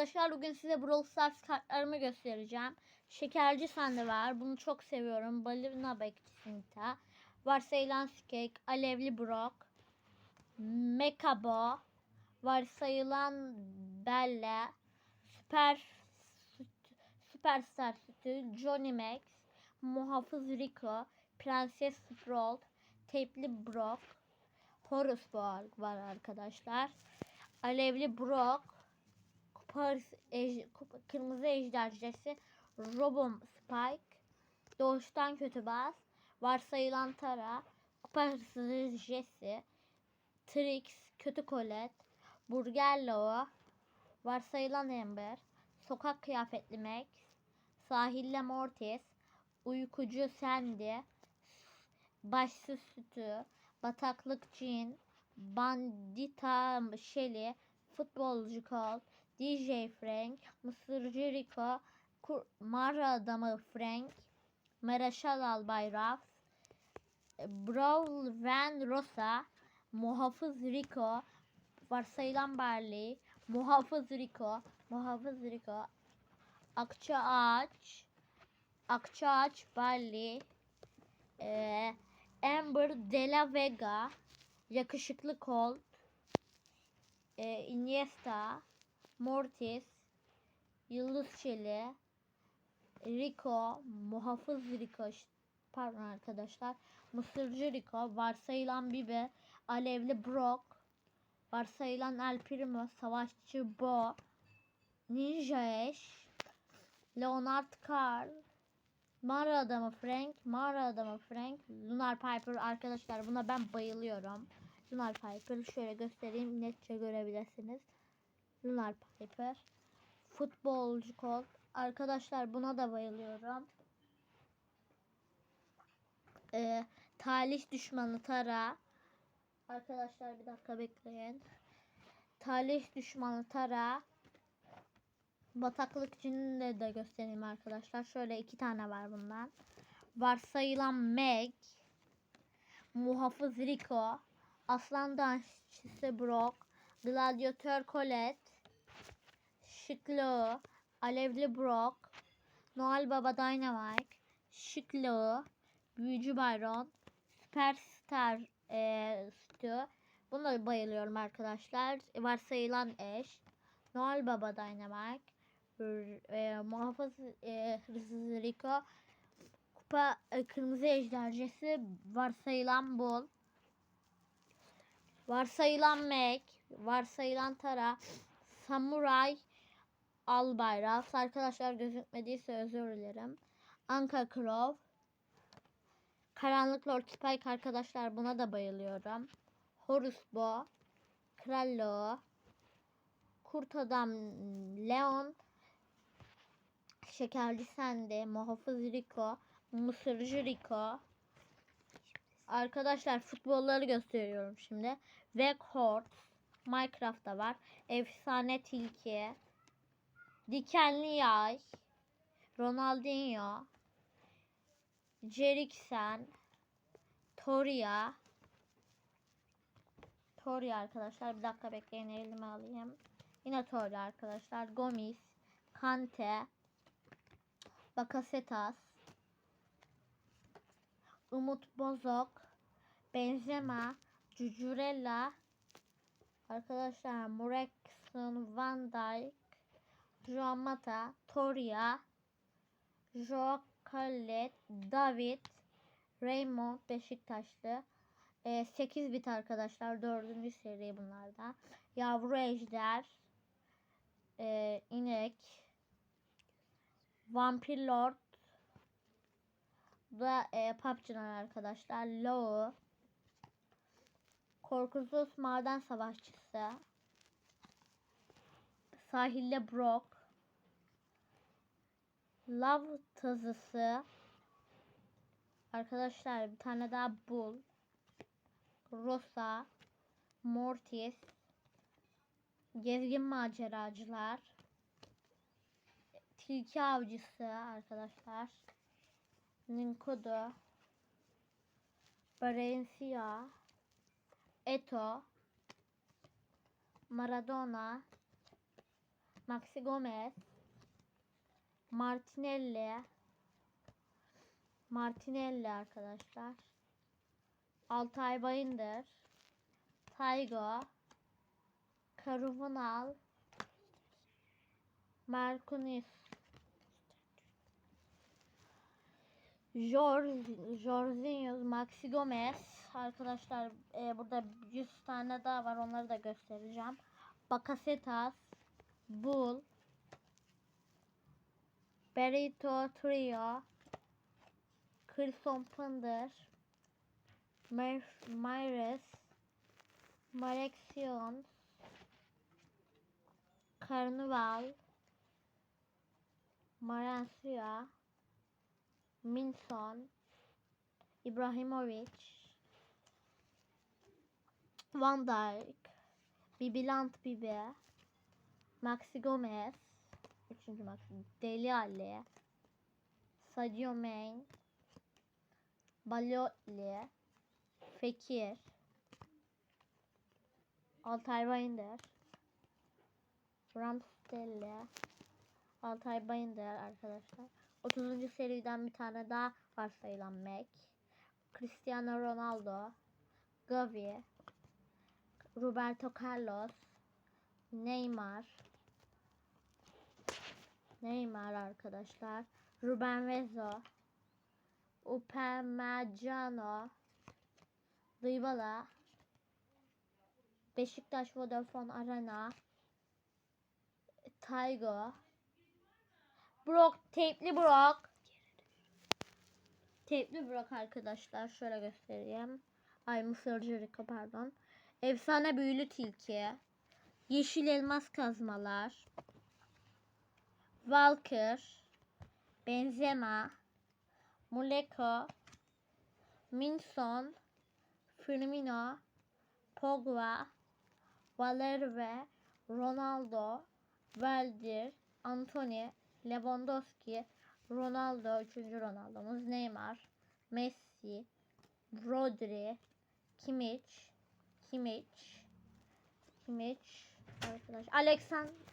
Arkadaşlar bugün size Brawl Stars kartlarımı göstereceğim. Şekerci sende var. Bunu çok seviyorum. Balina bekçisinta. Varsayılan Skek. Alevli Brock. Mekabo. Varsayılan Bella. Süper Süperstar Sütü. Johnny Max. Muhafız Rico. Prenses Sprout. Tepli Brock. Horus var, var arkadaşlar. Alevli Brock. Paris ej, Kırmızı Ejdercesi. Robom Spike. Doğuştan kötü baz. Varsayılan Tara. Kupa hırsızı Jesse. Trix. Kötü Colette. Burger Leo. Varsayılan Amber. Sokak kıyafetli Max. Sahille Mortis. Uykucu Sandy. Başsız Sütü. Bataklık Jean. Bandita Shelly. Futbolcu Colt. DJ Frank. Mısırcı Rico. Kur- Mağara Adamı Frank. Mereşal Albay Raf. Brawl Van Rosa. Muhafız Rico. Varsayılan Barley. Muhafız Rico. Muhafız Rico. Akça Ağaç. Akça Ağaç Barley. Ee, Amber De La Vega. Yakışıklı Colt. Ee, Iniesta. Mortis. Yıldız Çeli. Rico. Muhafız Rico. Pardon arkadaşlar. Mısırcı Rico. Varsayılan Bibe. Alevli Brock. Varsayılan El Primo. Savaşçı Bo. Ninja Ash. Leonard Carl. Mağara adamı Frank. Mağara adamı Frank. Lunar Piper arkadaşlar buna ben bayılıyorum. Lunar Piper şöyle göstereyim netçe görebilirsiniz. Lunar Piper. Futbolcu Colt. Arkadaşlar buna da bayılıyorum. Ee, talih düşmanı Tara. Arkadaşlar bir dakika bekleyin. Talih düşmanı Tara. Bataklıkçının de göstereyim arkadaşlar. Şöyle iki tane var bundan. Varsayılan Meg. Muhafız Rico. Aslan Dansçısı Brock. Gladyatör Colette. Şıklı. Alevli Brock. Noel Baba Dynamite. Şıklı. Büyücü Byron. Süperstar e, Stu. Buna bayılıyorum arkadaşlar. Varsayılan eş. Noel Baba Dynamite. E, muhafız e, hırsız Rico. Kupa e, kırmızı ejdercesi. Varsayılan Bull. Varsayılan Meg. Varsayılan Tara. Samuray Albayrak. Arkadaşlar gözükmediyse özür dilerim. Anka Crow. Karanlık Lord Spike arkadaşlar buna da bayılıyorum. Horus Bo. Krallo. Kurt Adam Leon. Şekerli Sende. Muhafız Rico. Mısırcı Rico. Arkadaşlar futbolları gösteriyorum şimdi. Weghorst. Minecraft'ta var. Efsane Tilki. Dikenli Yay. Ronaldinho. Jeriksen. Toria. Toria arkadaşlar. Bir dakika bekleyin elime alayım. Yine Toria arkadaşlar. Gomis. Kante. Bakasetas. Umut Bozok. Benzema. Cucurella. Arkadaşlar Murekson Van Dijk. Joao Mata. Toria. Joao Kallet. David. Raymond Beşiktaşlı. E, 8 bit arkadaşlar. Dördüncü seri bunlarda. Yavru Ejder. E, inek. Vampir Lord. Da e, PUBG'den arkadaşlar. Low. Korkusuz maden savaşçısı. Sahilde Brock. Love tazısı. Arkadaşlar bir tane daha Bull. Rosa. Mortis. Gezgin maceracılar. Tilki avcısı arkadaşlar. Ninkodo. Valencia. Eto. Maradona. Maxi Gomez, Martinelli, Martinelli arkadaşlar. Altay Bayındır, Taygo, Karuvunal, Markunis, Jorge, Jorginho, Maxi Gomez. Arkadaşlar e, burada 100 tane daha var. Onları da göstereceğim. Bakasetas, Bull, Berito Trio, Kirson Pınder, Mer- Myres, Marexion, Carnival, Marancia, Minson, İbrahimovic, Van Dijk, Bibilant Bibe, Maxi Gomez, üçüncü Maxi, Deli Ali, Sadio Mane, Balotelli, Fekir, Altay Bayındır, Ramstelli, Altay Bayındır arkadaşlar. 30. seriden bir tane daha varsayılan Mac. Cristiano Ronaldo, Gavi, Roberto Carlos, Neymar, Neymar arkadaşlar, Ruben Vezo, Upamecano, Dybala, Beşiktaş Vodafone Arena, Taygo, Brock, tepli Brock. Tepli Brock arkadaşlar. Şöyle göstereyim. Ay Mısırcı Rika pardon. Efsane büyülü tilki. Yeşil elmas kazmalar. Walker. Benzema. Muleko. Minson. Firmino. Pogba. Valverde. Ronaldo. Valdir. Anthony. Lewandowski, Ronaldo, 3. Ronaldo'muz, Neymar, Messi, Rodri, Kimmich, Kimmich, Kimmich, arkadaş, Alexander